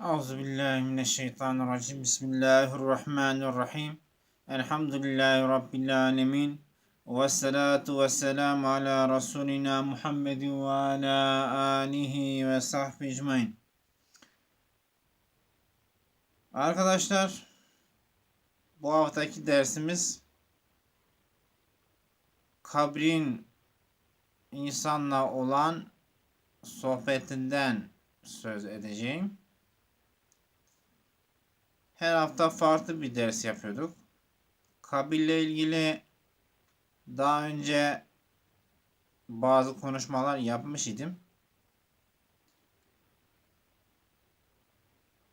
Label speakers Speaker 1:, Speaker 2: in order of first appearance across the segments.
Speaker 1: Euzu billahi mineşşeytanirracim. Bismillahirrahmanirrahim. Elhamdülillahi rabbil alamin. Ve salatu ve selamu ala Resulina Muhammedin ve ala alihi ve sahbihi ecmaîn. Arkadaşlar bu haftaki dersimiz kabrin insanla olan sohbetinden söz edeceğim. Her hafta farklı bir ders yapıyorduk. Kabirle ilgili daha önce bazı konuşmalar yapmış idim.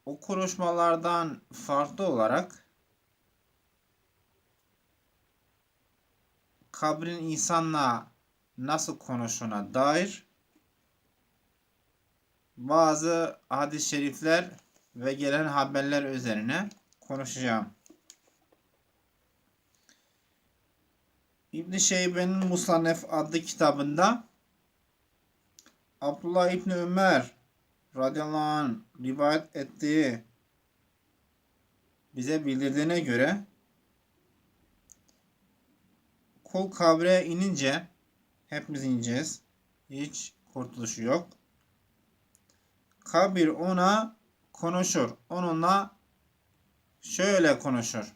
Speaker 1: O konuşmalardan farklı olarak kabrin insanla nasıl konuşuna dair bazı hadis-i şerifler ve gelen haberler üzerine konuşacağım. İbn Şeybe'nin Musannef adlı kitabında Abdullah İbni Ömer radıyallahu anh rivayet ettiği bize bildirdiğine göre kul kabre inince hepimiz ineceğiz. Hiç kurtuluşu yok. Kabir ona konuşur. Onunla şöyle konuşur.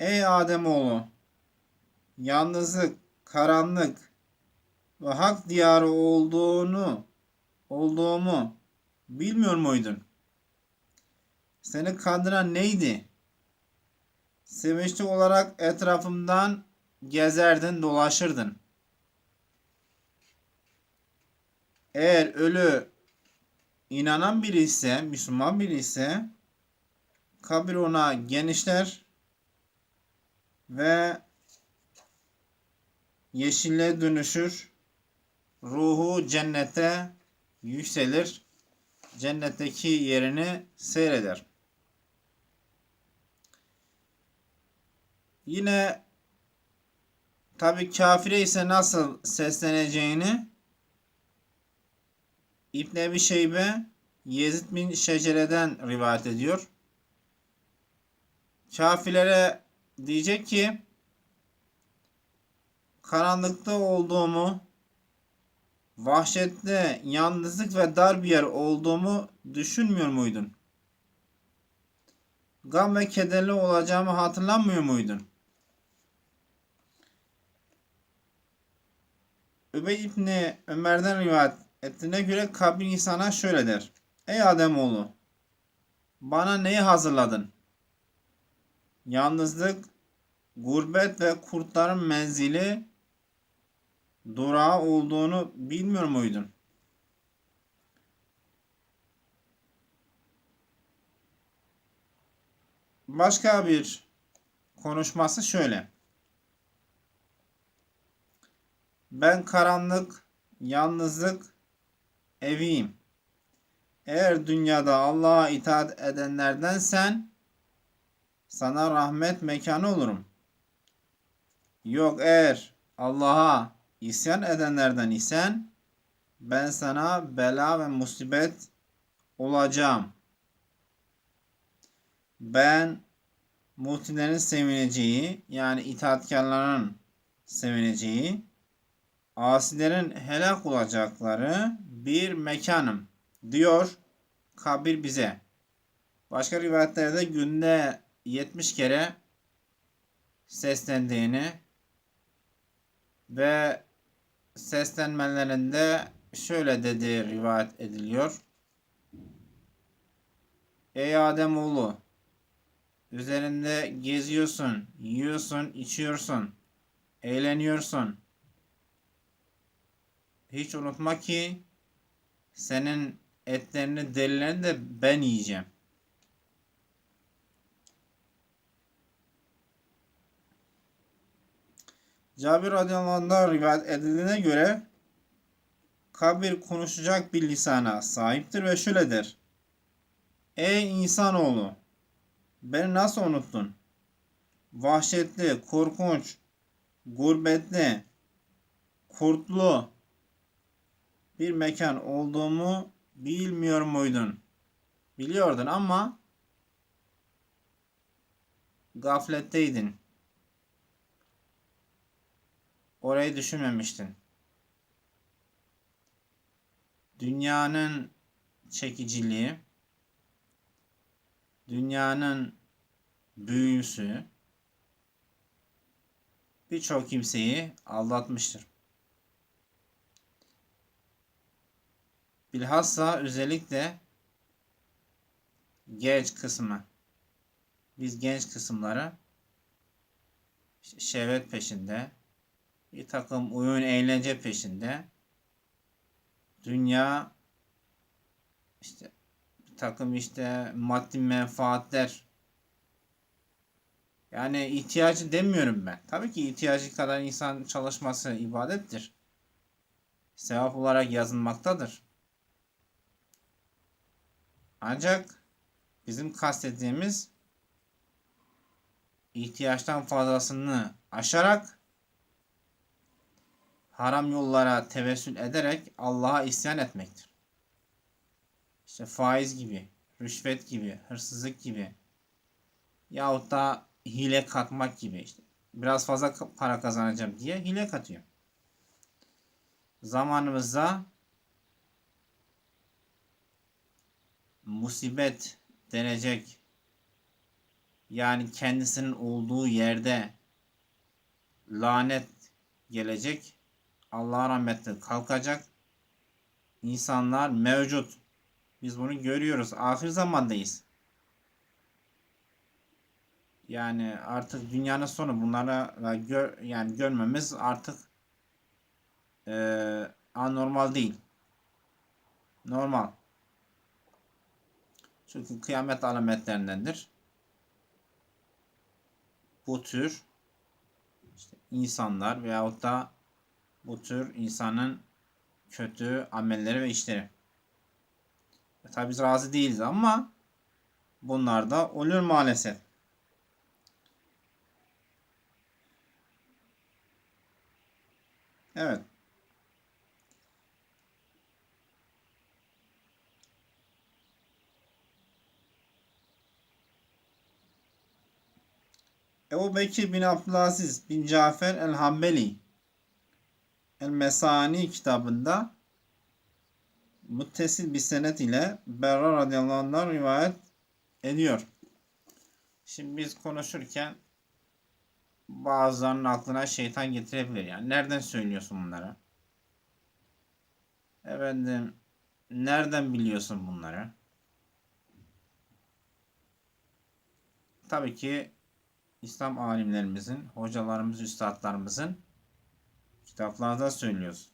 Speaker 1: Ey Ademoğlu! Yalnızlık, karanlık ve hak diyarı olduğunu olduğumu bilmiyor muydun? Seni kandıran neydi? Sevinçli olarak etrafımdan gezerdin, dolaşırdın. Eğer ölü inanan biri ise, Müslüman biri ise kabir ona genişler ve yeşile dönüşür. Ruhu cennete yükselir. Cennetteki yerini seyreder. Yine tabi kafire ise nasıl sesleneceğini İbn Ebi Şeybe Yezid bin Şecere'den rivayet ediyor. Kafirlere diyecek ki karanlıkta olduğumu vahşette yalnızlık ve dar bir yer olduğumu düşünmüyor muydun? Gam ve kederli olacağımı hatırlamıyor muydun? Übey İbni Ömer'den rivayet ettiğine göre kabir insana şöyle der. Ey Ademoğlu bana neyi hazırladın? Yalnızlık, gurbet ve kurtların menzili durağı olduğunu bilmiyor muydun? Başka bir konuşması şöyle. Ben karanlık, yalnızlık eviyim. Eğer dünyada Allah'a itaat edenlerden sen sana rahmet mekanı olurum. Yok eğer Allah'a isyan edenlerden isen ben sana bela ve musibet olacağım. Ben muhtilerin sevineceği yani itaatkarların sevineceği asilerin helak olacakları bir mekanım diyor kabir bize. Başka rivayetlerde günde 70 kere seslendiğini ve seslenmelerinde şöyle dediği rivayet ediliyor. Ey Ademoğlu üzerinde geziyorsun, yiyorsun, içiyorsun, eğleniyorsun. Hiç unutma ki senin etlerini derilerini de ben yiyeceğim. Cabir radıyallahu rivayet edildiğine göre kabir konuşacak bir lisana sahiptir ve şöyle der. Ey insanoğlu! Beni nasıl unuttun? Vahşetli, korkunç, gurbetli, kurtlu, bir mekan olduğumu bilmiyor muydun? Biliyordun ama gafletteydin. Orayı düşünmemiştin. Dünyanın çekiciliği, dünyanın büyüsü birçok kimseyi aldatmıştır. Bilhassa özellikle genç kısmı. Biz genç kısımları işte şehvet peşinde, bir takım oyun eğlence peşinde, dünya işte bir takım işte maddi menfaatler yani ihtiyacı demiyorum ben. Tabii ki ihtiyacı kadar insan çalışması ibadettir. Sevap olarak yazılmaktadır. Ancak bizim kastettiğimiz ihtiyaçtan fazlasını aşarak haram yollara tevessül ederek Allah'a isyan etmektir. İşte faiz gibi, rüşvet gibi, hırsızlık gibi yahut da hile katmak gibi işte. Biraz fazla para kazanacağım diye hile katıyor. Zamanımızda musibet denecek yani kendisinin olduğu yerde lanet gelecek. Allah rahmetli kalkacak. İnsanlar mevcut. Biz bunu görüyoruz. Ahir zamandayız. Yani artık dünyanın sonu bunlara gör, yani görmemiz artık e, anormal değil. Normal. Çünkü kıyamet alametlerindendir. Bu tür işte insanlar veyahut da bu tür insanın kötü amelleri ve işleri. E, tabi biz razı değiliz ama bunlar da olur maalesef. Evet. Ebu Bekir bin Abdülaziz bin Cafer el-Hambeli El-Mesani kitabında muttasil bir senet ile Berra radıyallahu anh'dan rivayet ediyor. Şimdi biz konuşurken bazılarının aklına şeytan getirebilir. Yani nereden söylüyorsun bunları? Efendim nereden biliyorsun bunları? Tabii ki İslam alimlerimizin, hocalarımız, üstadlarımızın kitaplarda söylüyoruz.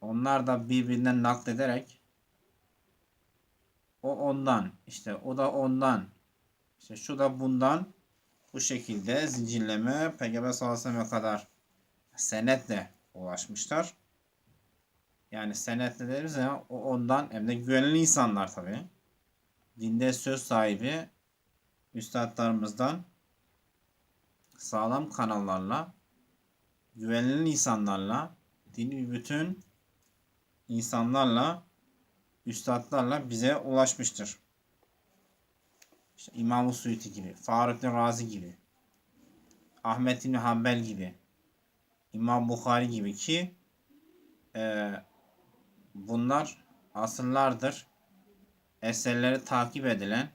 Speaker 1: Onlar da birbirinden naklederek o ondan, işte o da ondan, işte şu da bundan bu şekilde zincirleme Peygamber sallallahu aleyhi ve kadar senetle ulaşmışlar. Yani senetle deriz ya o ondan hem de güvenilir insanlar tabi. Dinde söz sahibi üstadlarımızdan sağlam kanallarla güvenilir insanlarla dini bütün insanlarla üstadlarla bize ulaşmıştır. İşte İmam-ı Suyuti gibi, Faruk'un Razi gibi, Ahmet İbni Hanbel gibi, İmam Bukhari gibi ki e, bunlar asırlardır eserleri takip edilen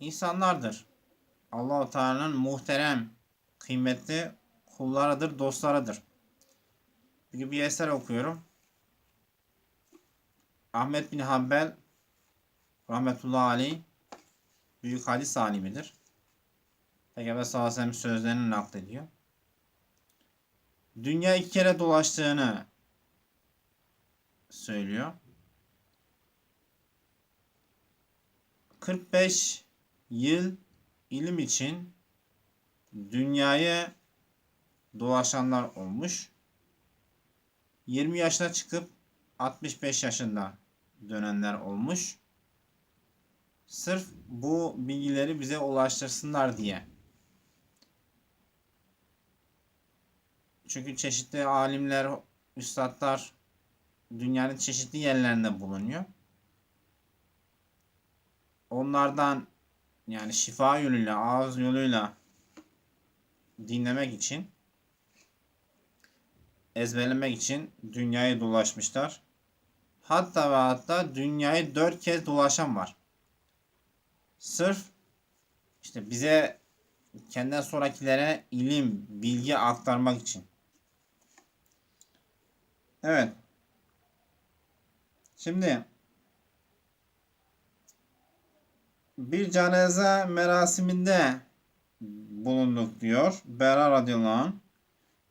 Speaker 1: insanlardır. Allahu Teala'nın muhterem, kıymetli kullarıdır, dostlarıdır. Bir, bir eser okuyorum. Ahmet bin Hanbel rahmetullahi aleyh büyük hadis alimidir. Peygamber sallallahu aleyhi ve sellem sözlerini naklediyor. Dünya iki kere dolaştığını söylüyor. 45 yıl ilim için dünyaya dolaşanlar olmuş. 20 yaşına çıkıp 65 yaşında dönenler olmuş. Sırf bu bilgileri bize ulaştırsınlar diye. Çünkü çeşitli alimler üstadlar dünyanın çeşitli yerlerinde bulunuyor. Onlardan yani şifa yoluyla, ağız yoluyla dinlemek için ezberlemek için dünyayı dolaşmışlar. Hatta ve hatta dünyayı dört kez dolaşan var. Sırf işte bize kendinden sonrakilere ilim, bilgi aktarmak için. Evet. Şimdi bir cenaze merasiminde bulunduk diyor. Bera radıyallahu anh.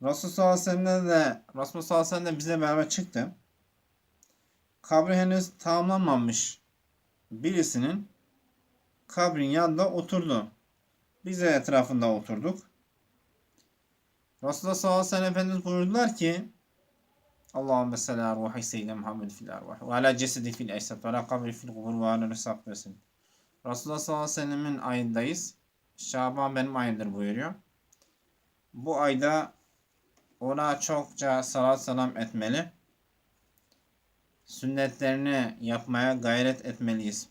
Speaker 1: Resulullah sallallahu aleyhi ve sellem de Resulullah sallallahu aleyhi ve sellem de bize beraber çıktı. Kabri henüz tamamlanmamış birisinin kabrin yanında oturdu. Biz de etrafında oturduk. Resulullah sallallahu aleyhi ve sellem Efendimiz buyurdular ki Allahümme salli ruhi seyyidina Muhammed fil arvah ve ala cesedi fil eysat ve ala kabri fil kubur ve ala resab vesin. Resulullah sallallahu aleyhi ve sellemin ayındayız. Şaban benim ayımdır buyuruyor. Bu ayda ona çokça salat selam etmeli. Sünnetlerini yapmaya gayret etmeliyiz.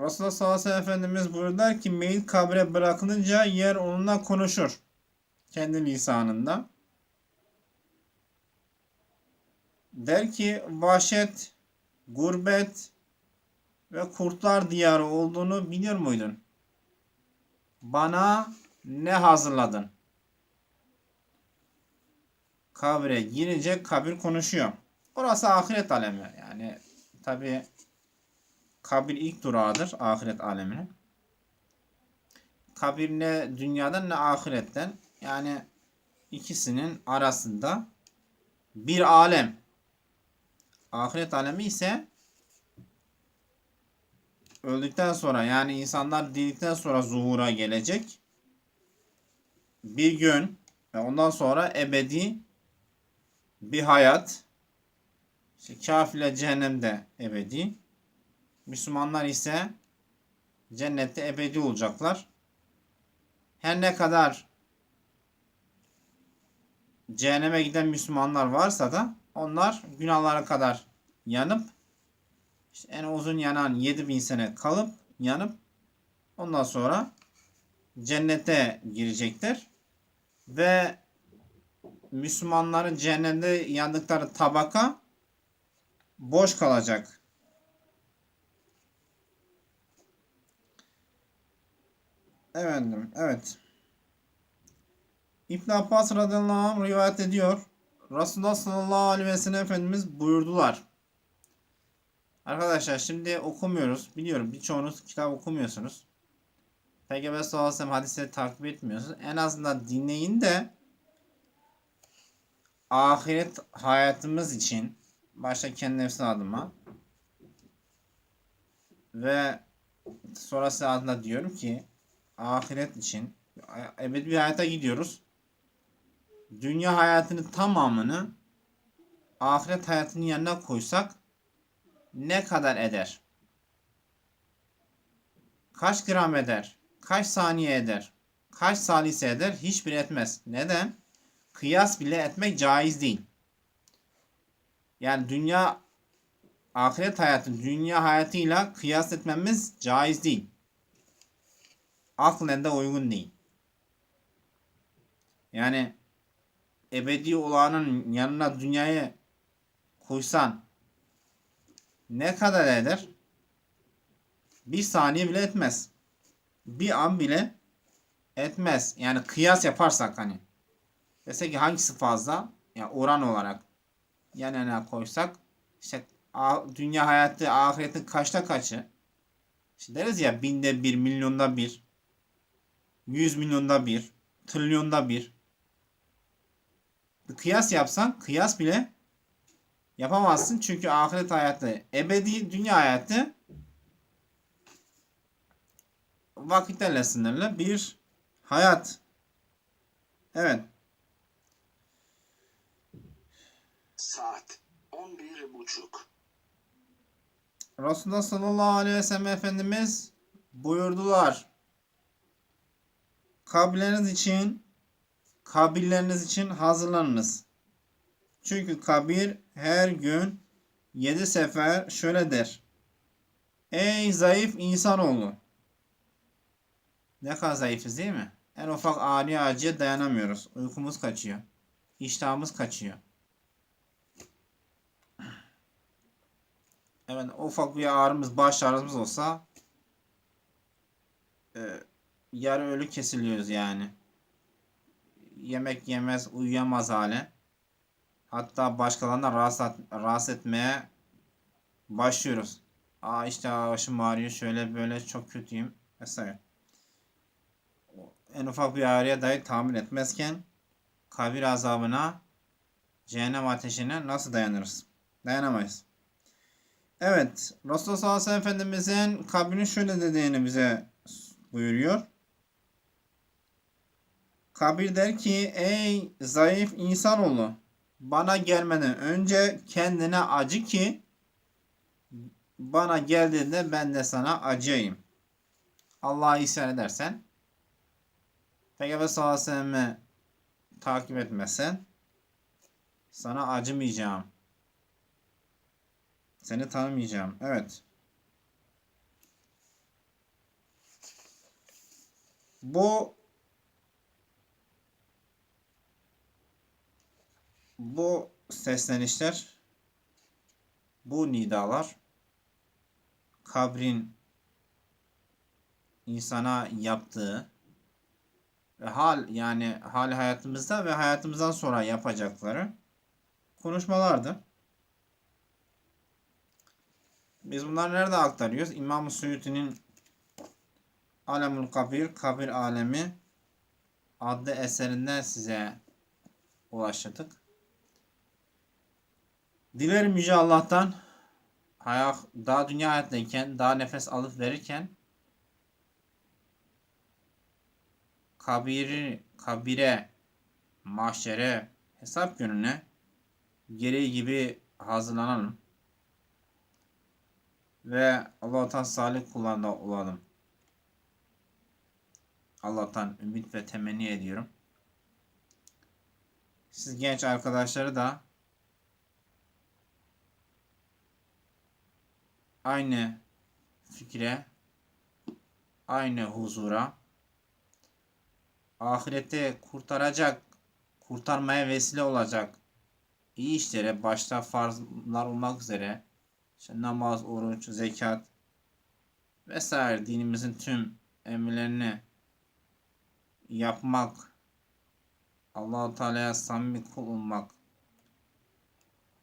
Speaker 1: Resulullah sallallahu aleyhi ve sellem Efendimiz buyurdular ki meyit kabre bırakılınca yer onunla konuşur. Kendi lisanında. Der ki vahşet, gurbet ve kurtlar diyarı olduğunu biliyor muydun? Bana ne hazırladın? Kabre girince kabir konuşuyor. Orası ahiret alemi. Yani tabi kabir ilk durağıdır ahiret aleminin. Kabir ne dünyadan ne ahiretten. Yani ikisinin arasında bir alem. Ahiret alemi ise öldükten sonra yani insanlar dirildikten sonra zuhura gelecek. Bir gün ve ondan sonra ebedi bir hayat. İşte kafirler cehennemde ebedi. Müslümanlar ise cennette ebedi olacaklar. Her ne kadar cehenneme giden Müslümanlar varsa da onlar günahlara kadar yanıp işte en uzun yanan 7000 sene kalıp yanıp ondan sonra cennete girecekler. Ve Müslümanların cehennemde yandıkları tabaka boş kalacak. Efendim, evet. İbn Abbas radıyallahu anh rivayet ediyor. Resulullah sallallahu aleyhi ve sellem Efendimiz buyurdular. Arkadaşlar şimdi okumuyoruz. Biliyorum birçoğunuz kitap okumuyorsunuz. Peygamber sallallahu aleyhi ve sellem hadisleri takip etmiyorsunuz. En azından dinleyin de ahiret hayatımız için başta kendi nefsi adıma ve sonrası adına diyorum ki ahiret için ebedi bir hayata gidiyoruz. Dünya hayatının tamamını ahiret hayatının yanına koysak ne kadar eder? Kaç gram eder? Kaç saniye eder? Kaç salise eder? Hiçbir etmez. Neden? Kıyas bile etmek caiz değil. Yani dünya ahiret hayatı dünya hayatıyla kıyas etmemiz caiz değil. Aklen de uygun değil. Yani ebedi olanın yanına dünyayı koysan ne kadar eder? Bir saniye bile etmez. Bir an bile etmez. Yani kıyas yaparsak hani. Desek ki hangisi fazla? Yani oran olarak yan yana koysak işte dünya hayatı ahiretin kaçta kaçı? İşte deriz ya binde bir, milyonda bir, yüz milyonda bir, trilyonda bir. Kıyas yapsan kıyas bile yapamazsın. Çünkü ahiret hayatı ebedi, dünya hayatı vakitlerle sınırlı bir hayat. Evet.
Speaker 2: Saat 11.30.
Speaker 1: Resulullah sallallahu aleyhi ve sellem Efendimiz buyurdular. Kabirleriniz için kabirleriniz için hazırlanınız. Çünkü kabir her gün yedi sefer şöyle der. Ey zayıf insanoğlu. Ne kadar zayıfız değil mi? En ufak ağrıya acıya dayanamıyoruz. Uykumuz kaçıyor. İştahımız kaçıyor. Evet ufak bir ağrımız, baş ağrımız olsa e, yarı ölü kesiliyoruz yani. Yemek yemez, uyuyamaz hale. Hatta başkalarına rahatsız, rahatsız etmeye başlıyoruz. Aa işte başım ağrıyor, şöyle böyle çok kötüyüm vesaire. En ufak bir ağrıya dahi tahammül etmezken kabir azabına, cehennem ateşine nasıl dayanırız? Dayanamayız. Evet, Resulullah sallallahu aleyhi ve sellem Efendimizin kabrini şöyle dediğini bize buyuruyor. Kabir der ki ey zayıf insanoğlu bana gelmeden önce kendine acı ki bana geldiğinde ben de sana acıyayım. Allah'a isyan edersen Peygamber sallallahu aleyhi ve sellem'i takip etmezsen sana acımayacağım. Seni tanımayacağım. Evet. Bu bu seslenişler bu nidalar kabrin insana yaptığı ve hal yani hal hayatımızda ve hayatımızdan sonra yapacakları konuşmalardı. Biz bunları nerede aktarıyoruz? İmam-ı Suyuti'nin Alemul Kabir, Kabir Alemi adlı eserinden size ulaştırdık. Dilerim Yüce Allah'tan hayat, daha dünya hayattayken, daha nefes alıp verirken kabiri, kabire, mahşere, hesap gününe gereği gibi hazırlanalım. Ve Allah'tan salih kullarında olalım. Allah'tan ümit ve temenni ediyorum. Siz genç arkadaşları da aynı fikre, aynı huzura, ahirette kurtaracak, kurtarmaya vesile olacak iyi işlere başta farzlar olmak üzere işte namaz, oruç, zekat vesaire dinimizin tüm emirlerini yapmak, Allahu Teala'ya samimi kul olmak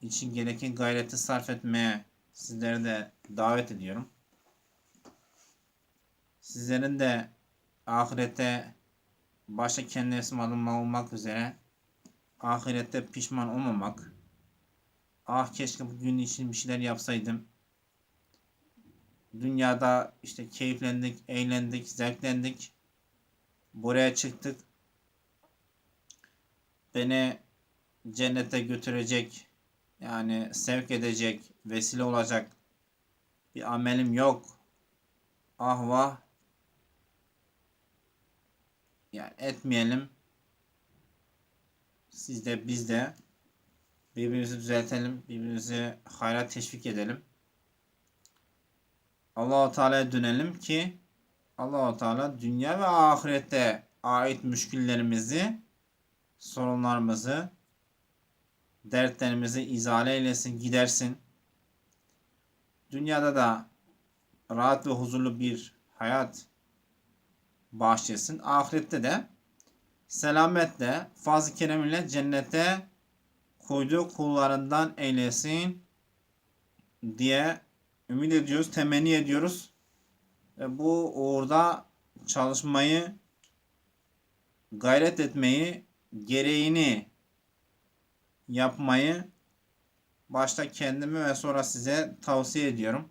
Speaker 1: için gereken gayreti sarf etmeye sizleri de davet ediyorum. Sizlerin de ahirete başta kendi nefsim adıma olmak üzere ahirette pişman olmamak. Ah keşke bugün için bir şeyler yapsaydım. Dünyada işte keyiflendik, eğlendik, zevklendik. Buraya çıktık. Beni cennete götürecek, yani sevk edecek, vesile olacak bir amelim yok. Ah vah. Yani etmeyelim. Siz de biz de birbirimizi düzeltelim, birbirimizi hayra teşvik edelim. Allahu Teala'ya dönelim ki Allahu Teala dünya ve ahirette ait müşküllerimizi, sorunlarımızı, dertlerimizi izale eylesin, gidersin. Dünyada da rahat ve huzurlu bir hayat bahşetsin. Ahirette de selametle, fazl-ı keremiyle cennete koyduğu kullarından eylesin diye ümit ediyoruz, temenni ediyoruz. Ve bu uğurda çalışmayı, gayret etmeyi, gereğini yapmayı başta kendimi ve sonra size tavsiye ediyorum.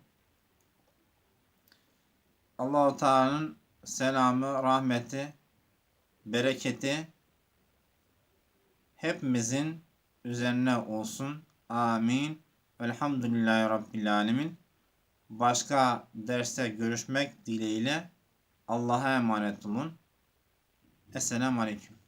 Speaker 1: Allahu Teala'nın selamı, rahmeti, bereketi hepimizin üzerine olsun. Amin. Velhamdülillahi Rabbil Alemin. Başka derste görüşmek dileğiyle Allah'a emanet olun. Esselamu Aleyküm.